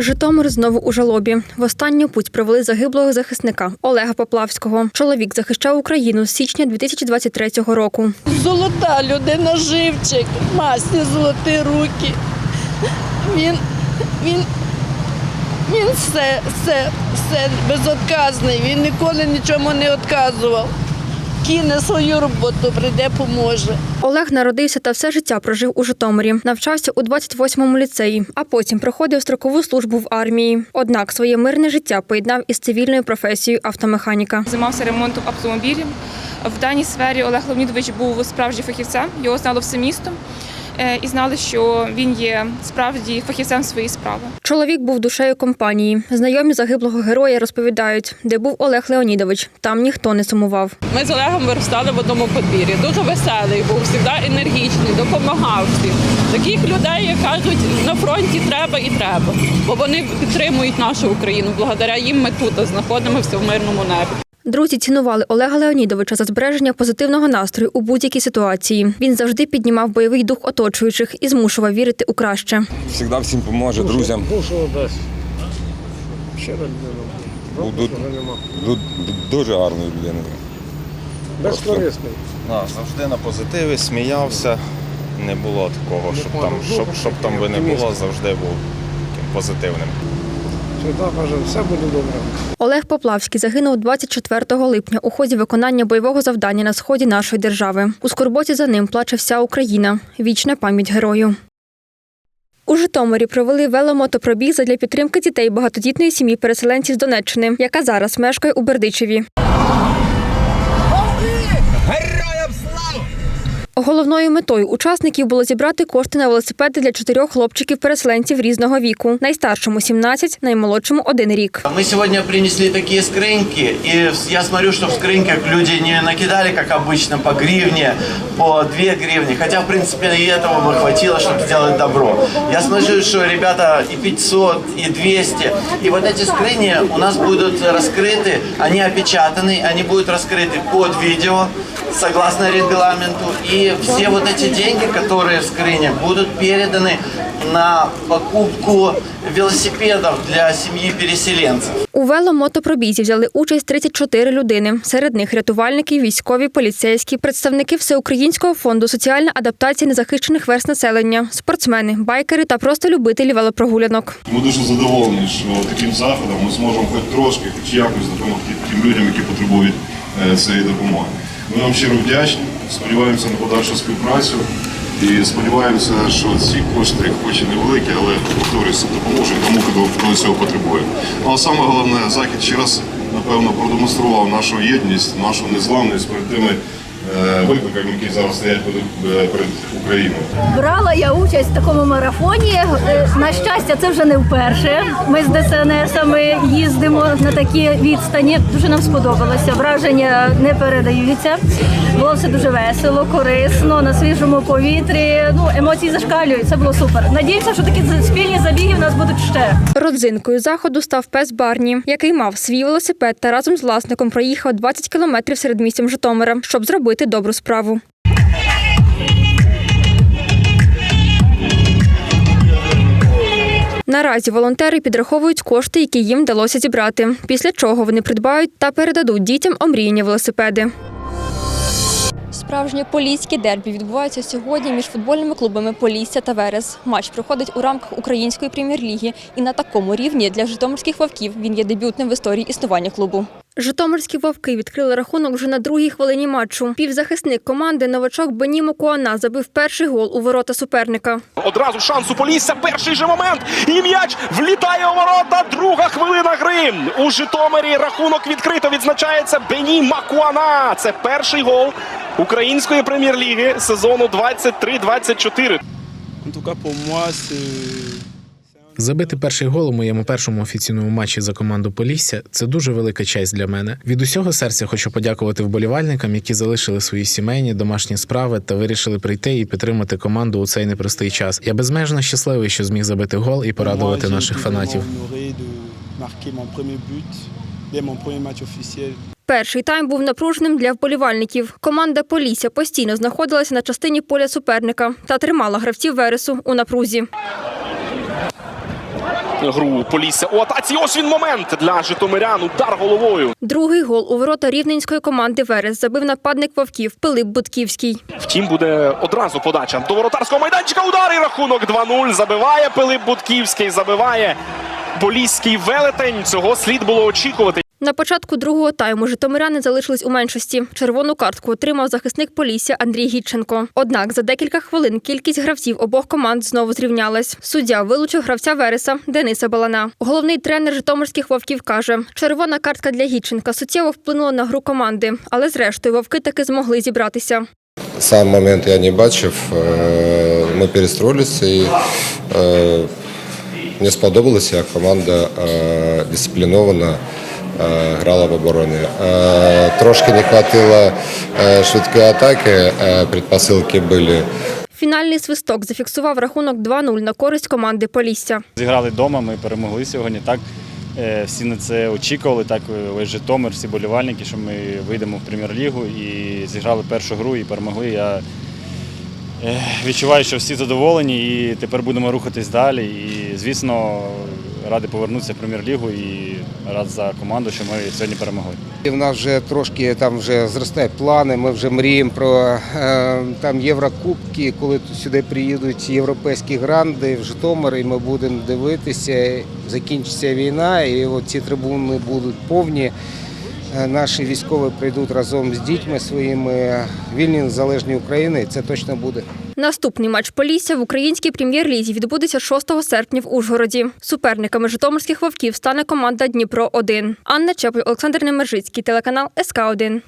Житомир знову у жалобі. В останню путь провели загиблого захисника Олега Поплавського. Чоловік захищав Україну з січня 2023 року. Золота людина, живчик, масні золоті руки. Він, він, він все, все, все безотказний. Він ніколи нічому не відказував. Кине свою роботу, прийде, поможе. Олег народився та все життя прожив у Житомирі. Навчався у 28-му ліцеї, а потім проходив строкову службу в армії. Однак своє мирне життя поєднав із цивільною професією автомеханіка. Займався ремонтом автомобілів. В даній сфері Олег Леонідович був справжнім фахівцем. Його знало все місто і знали, що він є справді фахівцем своєї справи. Чоловік був душею компанії. Знайомі загиблого героя розповідають, де був Олег Леонідович. Там ніхто не сумував. Ми з Олегом виростали в одному подвір'ї. Дуже веселий був, завжди енергічний, допомагав всім. Таких людей, як кажуть, на фронті треба і треба, бо вони підтримують нашу Україну. Благодаря їм ми тут знаходимося в мирному небі. Друзі цінували Олега Леонідовича за збереження позитивного настрою у будь-якій ситуації. Він завжди піднімав бойовий дух оточуючих і змушував вірити у краще. Завжди всім поможе, друзям. Душу дасть. Ду- дуже гарною людиною. Безкорисний. Завжди на позитиві, сміявся. Не було такого, щоб там, щоб, щоб там би не було, завжди був таким позитивним. Свята каже, все буде добре. Олег Поплавський загинув 24 липня у ході виконання бойового завдання на сході нашої держави. У скорботі за ним плаче вся Україна. Вічна пам'ять герою. У Житомирі провели веломотопробіг задля підтримки дітей багатодітної сім'ї переселенців з Донеччини, яка зараз мешкає у Бердичеві. Головною метою учасників було зібрати кошти на велосипеди для чотирьох хлопчиків-переселенців різного віку. Найстаршому 17, наймолодшому один рік. Мы сегодня принесли такие скрыньки, и я смотрю, что в скрыньках люди не накидали, как обычно, по гривне, по две гривни, хотя, в принципе, и этого бы хватило, чтобы сделать добро. Я смотрю, что ребята и 500, и 200, и вот эти скрыни у нас будут раскрыты, они опечатаны, они будут раскрыты под видео, согласно регламенту, и все вот эти деньги, которые в скрыне, будут переданы на покупку велосипедов для семьи переселенцев. У веломотопробізі взяли участь 34 людини. Серед них рятувальники, військові, поліцейські, представники Всеукраїнського фонду соціальна адаптація незахищених верст населення, спортсмени, байкери та просто любителі велопрогулянок. Ми дуже задоволені, що таким заходом ми зможемо хоч трошки, хоч якось допомогти тим людям, які потребують е, цієї допомоги. Ми вам щиро вдячні, сподіваємося на подальшу співпрацю і сподіваємося, що ці кошти, хоч і невеликі, але повторюся, допоможуть тому, хто цього потребує. Ну а саме головне, захід ще раз напевно продемонстрував нашу єдність, нашу незламність перед тими е, викликами, які зараз стоять перед, е, Україною. Брала я участь в такому марафоні. Е, На щастя, це вже не вперше. Ми з ДСНСами їздимо на такі відстані. Дуже нам сподобалося. Враження не передаються. Було все дуже весело, корисно, на свіжому повітрі. Ну, емоції зашкалюють. Це було супер. Надіюся, що такі спільні забіги в нас будуть ще. Родзинкою заходу став пес Барні, який мав свій велосипед та разом з власником проїхав 20 кілометрів серед містям Житомира, щоб зробити добру справу. Наразі волонтери підраховують кошти, які їм вдалося зібрати. Після чого вони придбають та передадуть дітям омріяні велосипеди. Справжнє поліське дербі відбувається сьогодні між футбольними клубами Полісся та Верес. Матч проходить у рамках української прем'єр-ліги, і на такому рівні для житомирських вовків він є дебютним в історії існування клубу. Житомирські вовки відкрили рахунок вже на другій хвилині матчу. Півзахисник команди новачок Бенімо Куана забив перший гол у ворота суперника. Одразу шанс у Полісся. Перший же момент. І м'яч влітає у ворота. Друга хвилина гри. У Житомирі рахунок відкрито відзначається Бені Макуана. Це перший гол української прем'єр-ліги сезону 23-24. Забити перший гол у моєму першому офіційному матчі за команду Полісся це дуже велика честь для мене. Від усього серця хочу подякувати вболівальникам, які залишили свої сімейні домашні справи та вирішили прийти і підтримати команду у цей непростий час. Я безмежно щасливий, що зміг забити гол і порадувати наших фанатів. Перший тайм був напруженим для вболівальників. Команда Полісся постійно знаходилася на частині поля суперника та тримала гравців Вересу у напрузі. гру Полісся у атаці. Ось він момент для житомирян. Удар головою. Другий гол у ворота рівненської команди Верес забив нападник вовків Пилип Будківський. Втім, буде одразу подача до воротарського майданчика. Удар і рахунок 2-0. Забиває Пилип Будківський. Забиває поліський велетень. Цього слід було очікувати. На початку другого тайму житомиряни залишились у меншості. Червону картку отримав захисник Полісся Андрій Гітченко. Однак за декілька хвилин кількість гравців обох команд знову зрівнялась. Суддя вилучив гравця Вереса Дениса Балана. Головний тренер житомирських вовків каже: червона картка для Гітченка суттєво вплинула на гру команди, але зрештою вовки таки змогли зібратися. Сам момент я не бачив. Е, Ми перестроїлися і е, мені сподобалося, як команда е, дисципліновано е, грала в обороні. Е, Трошки не вистачило е, швидкої атаки, е, предпосилки були. Фінальний свисток зафіксував рахунок 2-0 на користь команди Полісся. Зіграли вдома, ми перемогли сьогодні. Так всі на це очікували. Так весь Житомир, всі болівальники, що ми вийдемо в прем'єр-лігу і зіграли першу гру і перемогли. Я відчуваю, що всі задоволені і тепер будемо рухатись далі. І, звісно, радий повернутися в прем'єр-лігу і рад за команду, що ми сьогодні перемогли. І в нас вже трошки там вже зростають плани. Ми вже мріємо про е, там Єврокубки, коли сюди приїдуть європейські гранди в Житомир, і ми будемо дивитися. Закінчиться війна, і от ці трибуни будуть повні. Е, Наші військові прийдуть разом з дітьми своїми вільні незалежні України. Це точно буде. Наступний матч Полісся в українській прем'єр-лізі відбудеться 6 серпня в Ужгороді. Суперниками житомирських вовків стане команда Дніпро 1 Анна Чепель, Олександр Немержицький, телеканал СК 1